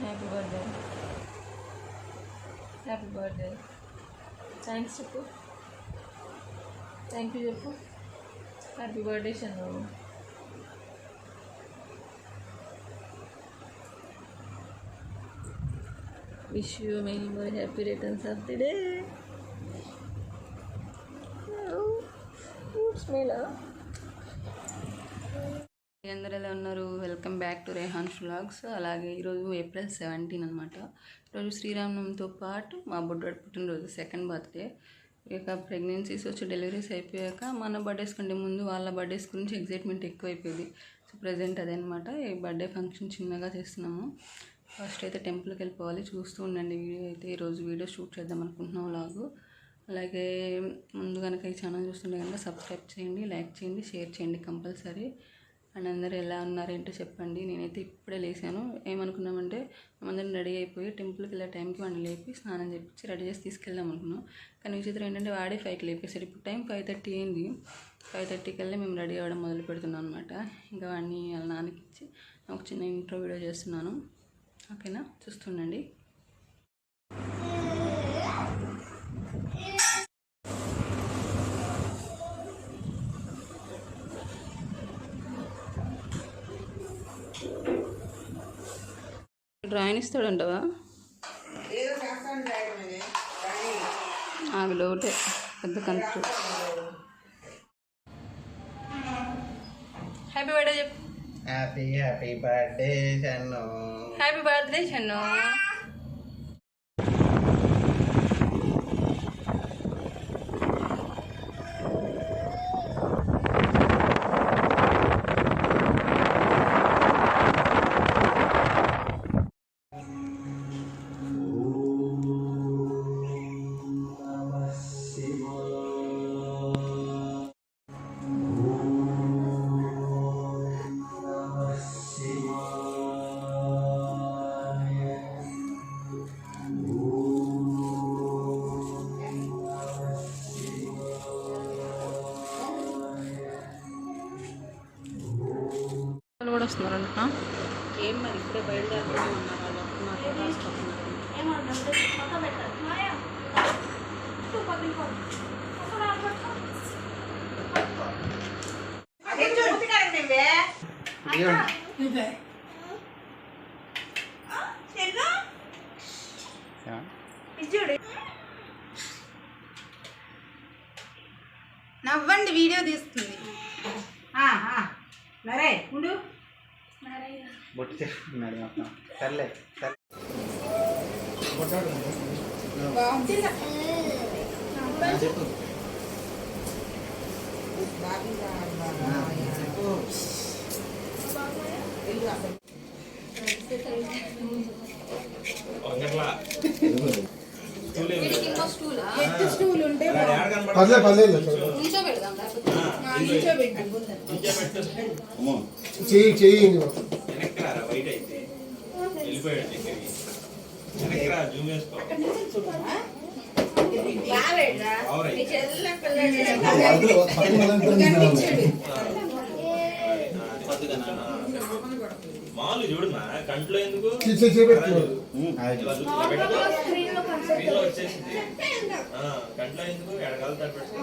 happy birthday. Happy birthday. Thanks, Chippu. Thank you, Chippu. Happy birthday, Shandu. Wish you many more happy returns of the day. Oh, good huh? అందరూ ఎలా ఉన్నారు? Welcome back to Rehan's vlogs అలాగే ఈరోజు April seventeen అనమాట ఈరోజు శ్రీరామనవమితో పాటు మా బుడ్డోడు పుట్టినరోజు సెకండ్ బర్త్డే ఇక ప్రెగ్నెన్సీస్ వచ్చి డెలివరీస్ అయిపోయాక మన బర్త్డేస్ కంటే ముందు వాళ్ళ బర్త్డేస్ గురించి ఎగ్జైట్మెంట్ ఎక్కువైపోయింది. సో ప్రజెంట్ అదనమాట ఈ బర్త్డే ఫంక్షన్ చిన్నగా చేస్తున్నాము. ఫస్ట్ అయితే టెంపుల్కి వెళ్ళిపోవాలి. చూస్తూ ఉండండి వీడియో అయితే. ఈరోజు వీడియో షూట్ చేద్దాం అనుకుంటున్నాం లాగు అలాగే ముందు కనుక ఈ ఛానల్ చూస్తుండే కనుక సబ్స్క్రైబ్ చేయండి లైక్ చేయండి షేర్ చేయండి కంపల్సరీ. అండ్ అందరూ ఎలా ఉన్నారేంటో చెప్పండి. నేనైతే ఇప్పుడే లేసాను ఏమనుకున్నామంటే మేమందరం రెడీ అయిపోయి టెంపుల్కి వెళ్ళే టైంకి వాడిని లేపి స్నానం చేపించి రెడీ చేసి తీసుకెళ్దాం అనుకున్నాం. కానీ విచిత్రం ఏంటంటే వాడే ఫైవ్కి లేపేసాడు ఇప్పుడు టైం ఫైవ్ థర్టీ అయింది. ఫైవ్ థర్టీకి వెళ్ళి మేము రెడీ అవ్వడం మొదలు పెడుతున్నాం అనమాట ఇంకా వాడిని వాళ్ళ నాన్నకి ఇచ్చి ఒక చిన్న ఇంట్రో వీడియో చేస్తున్నాను. ఓకేనా? చూస్తుండండి. డ్రాయింగ్ ఇస్తాడంటవా ఆగు లోటే పెద్ద కంట్రీ హ్యాపీ బర్త్డే చెప్పు. Happy happy birthday Shannu happy birthday Shannu వస్తున్నారంట ఏం మరి ఇప్పుడే వాళ్ళు వస్తున్నారు. నవ్వండి వీడియో తీస్తుంది. మరే ఉండు. బొట్టు చేసుకున్నాడు మొత్తం. సర్లే సర్లే. చెప్పు స్టూల్ ఉంటే పర్లే పర్లేదు చెయ్యి చెయ్యి వెనక్కిరారా వైట్ అయితే వెళ్ళిపోయాడు దగ్గరికి మామూలు చూడు మా. కంట్లో ఎందుకు వచ్చేసింది కంట్లో ఎందుకు ఎడగలుగుతాడు పెట్టుకో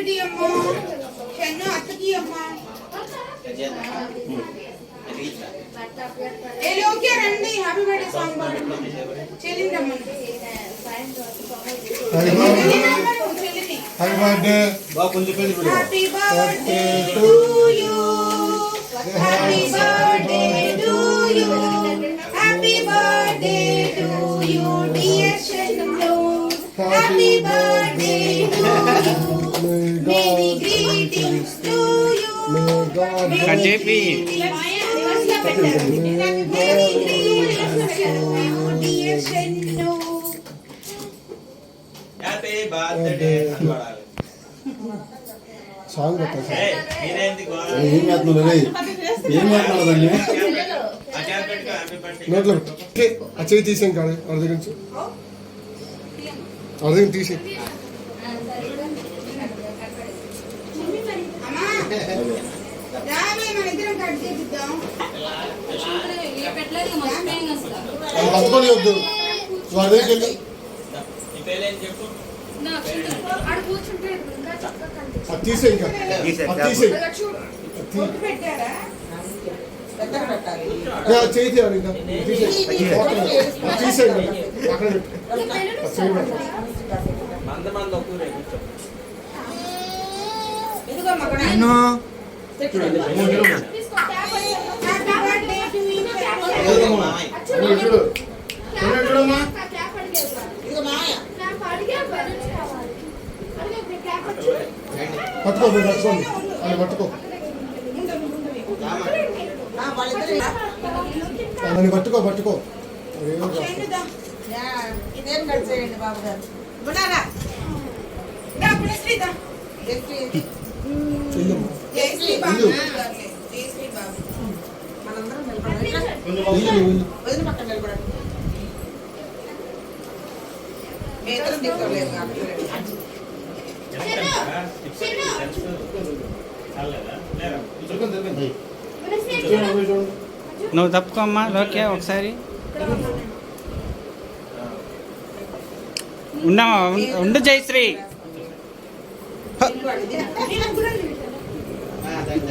సన్ను సన్ను చాక్లెట్ ఇయ్యమ్మా చెన్ను అత్తకి అమ్మా. ఏ లోకే రండి హ్యాపీ బర్త్డే సాంగ్ పాడండి చెల్లిందమ్మా చెల్లిని happy birthday happy birthday to you happy birthday to you happy birthday to you dear Chennu happy birthday cut చేపి సాంగ్ ఏం చేస్తున్నావు ఏం చేస్తున్నావు దాన్ని నోట్లో ఆ తీసాం కాదు వాళ్ళ దగ్గర నుంచి అదే తీసి పట్టుకొని వద్దు. వాడి దగ్గరికి వెళ్ళి. ఇంకా. చేయి ఇంకా. అక్కడ పెట్టు. పట్టుకో పట్టుకోండి అది పట్టుకో. దాన్ని పట్టుకో పట్టుకో ఇదేం కట్ చేయండి బాబు గారు నువ్వు తప్పుకోమ్మా లోకే ఒకసారి. ఉండమ్మా ఉం- ఉండు జయశ్రీ.